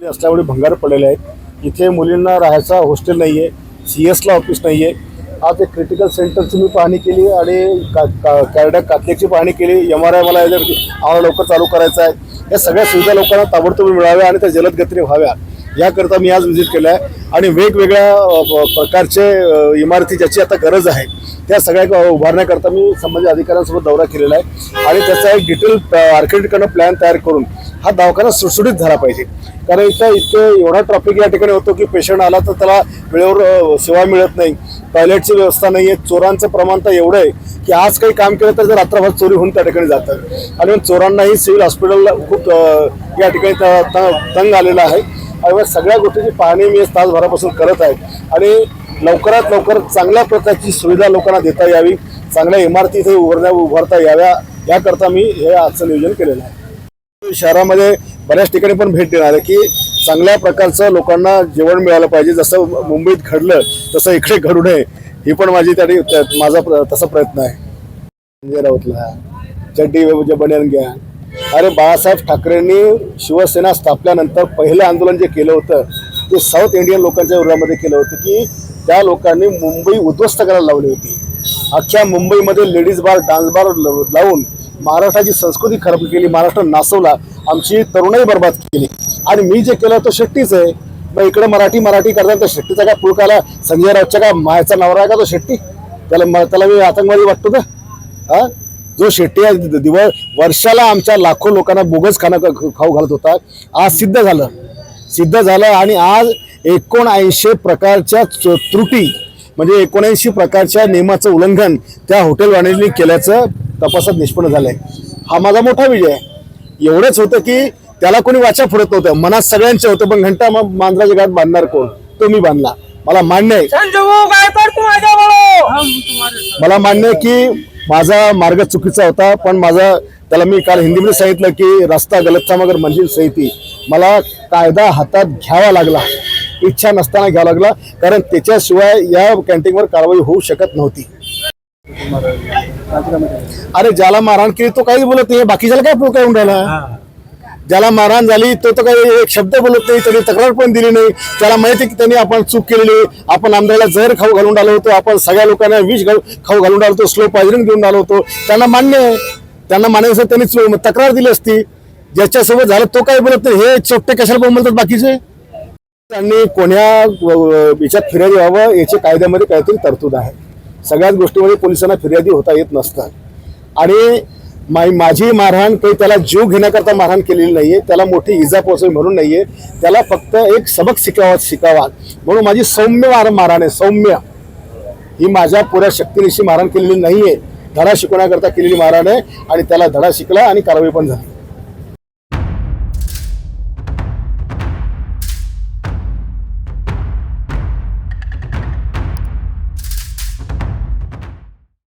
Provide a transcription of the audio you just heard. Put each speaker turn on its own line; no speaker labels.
असल्यामुळे भंगार पडलेले आहेत. इथे मुलींना राहायचा हॉस्टेल नाही आहे सी एसला ऑफिस नाही आहे आज एक क्रिटिकल सेंटरची मी पाहणी केली आणि का का कॅरडॅक कातल्याची पाहणी केली. एम आर आय मला याच्या- आम्हाला लवकर चालू करायचं आहे. या सगळ्या सुविधा लोकांना ताबडतोब मिळाव्या आणि त्या जलद गतीने व्हाव्या. याकरता मी आज व्हिजिट केलं आहे आणि वेगवेगळ्या प्रकारचे इमारती ज्याची आता गरज आहे त्या सगळ्या उभारण्याकरता मी संबंधित अधिकाऱ्यांसोबत दौरा केलेला आहे. आणि त्याचा एक डिटेल आर्किटेक्टकडनं प्लॅन तयार करून हा दवाखाना सुटसुटीत झाला पाहिजे. कारण इथं इतकं एवढा ट्रॉफिक या ठिकाणी होतो की पेशंट आला तर त्याला वेळेवर सेवा मिळत नाही. टॉयलेटची व्यवस्था नाही आहे. चोरांचं प्रमाण तर एवढं आहे की आज काही काम केलं तर रात्रभर चोरी होऊन त्या ठिकाणी जातं आणि चोरांनाही सिव्हिल हॉस्पिटलला खूप या ठिकाणी त- त- तंग आलेला आहे. आणि सगळ्या गोष्टीची पाहणी मी तासभरापासून करत आहे. आणि लवकरात लवकर चांगल्या प्रकारची सुविधा लोकांना देता यावी चांगल्या इमारती इथे उभारण्या उभारता याव्या याकरता मी हे आजचं नियोजन केलेलं आहे. शहरामध्ये बऱ्याच ठिकाणी पण भेट देणार आहे की चांगल्या प्रकारचं लोकांना जेवण मिळालं पाहिजे. जसं मुंबईत घडलं तसं इकडे घडू नये. ही पण माझी त्या त्या- माझा प्र- तसा प्रयत्न आहे. म्हणजे राऊतला. चड्डी बनियान घ्या. अरे बाळासाहेब ठाकरेंनी शिवसेना स्थापल्यानंतर पहिलं आंदोलन जे केलं होतं ते साऊथ इंडियन लोकांच्या विरोधामध्ये केलं होतं की त्या लोकांनी मुंबई उद्ध्वस्त करायला लावली होती. अख्ख्या मुंबईमध्ये लेडीज बार डान्स बार लावून महाराष्ट्राची संस्कृती खराब केली महाराष्ट्र नासवला आमची तरुणाई बर्बाद केली. आणि मी जे केलं तो शेट्टीच आहे. मग इकडे मराठी मराठी करताना तर शेट्टीचा काय पुळकाला संजय राऊतच्या काय मायाचा नवरा आहे का तो शेट्टी? त्याला म- त्याला मी आतंकवादी वाटतो का? हा? जो शेट्टी आहे दिवस वर्षाला आमच्या लाखो लोकांना बोगस खाना खाऊ घालत होता. आज सिद्ध झालं. सिद्ध झालं आणि आज एकोणऐंशी प्रकारच्या च- त्रुटी म्हणजे एकोणऐंशी प्रकारच्या नियमाचं उल्लंघन त्या हॉटेलवाल्यांनी केल्याचं तपासात निष्पन्न झालंय. हा माझा मोठा विजय. आहे एवढंच होतं की त्याला कोणी वाचा फुडत नव्हतं. मनात सगळ्यांचे होतं पण घंटा मग मांजराच्या घरात बांधणार कोण? तो मी बांधला. मला मान्य आहे.
संजू काय करतो माझ्या बरो
मला मान्य आहे की माझा मार्ग चुकीचा होता पण माझा त्याला मी काल हिंदीमध्ये सांगितलं की रस्ता गलतचा मगर मंजिल सही मला कायदा हातात घ्यावा लागला. इच्छा नसताना घ्यावा लागला कारण त्याच्याशिवाय या कॅन्टीनवर कारवाई होऊ शकत नव्हती. अरे ज्याला मारहाण केली तो काही बोलत नाही बाकीच्याला काय पुढे होऊन राहिला? ज्याला मारहाण झाली तो तर काही एक शब्द बोलत नाही त्यांनी तक्रार पण दिली नाही. त्याला माहिती आहे की त्यांनी आपण चूक केलेली आपण आमदाराला जहर खाऊ घालून आलो होतो आपण सगळ्या लोकांना विष खाऊ घालून आलो होतो स्लो पॉयझनिंग देऊन आलो होतो. त्यांना मान्य आहे. त्यांना मान्य त्यांनी तक्रार दिली असती. ज्याच्यासोबत झालं तो काही बोलत नाही. हे चोपटे कशाला पण बोलतात बाकीचे? त्यांनी कोण्या अ, याच्यात फिर्यादी व्हावं याची कायद्यामध्ये काहीतरी तरतूद आहे. सगळ्याच गोष्टीमध्ये पोलिसांना फिर्यादी होता येत नसतात. आणि माई माझी मारहाण काही त्याला जीव घेण्याकरता मारहाण केलेली नाहीये त्याला मोठी इजा पोहोचावी म्हणून नाहीये त्याला फक्त एक सबक शिकावा शिकावा. म्हणून माझी सौम्य मार मारहाण आहे सौम्य. ही माझ्या पुऱ्या शक्तीनिशी मारहाण केलेली नाहीये. धडा शिकवण्याकरता केलेली मारहाण आहे आणि त्याला धडा शिकला आणि कारवाई पण झाली.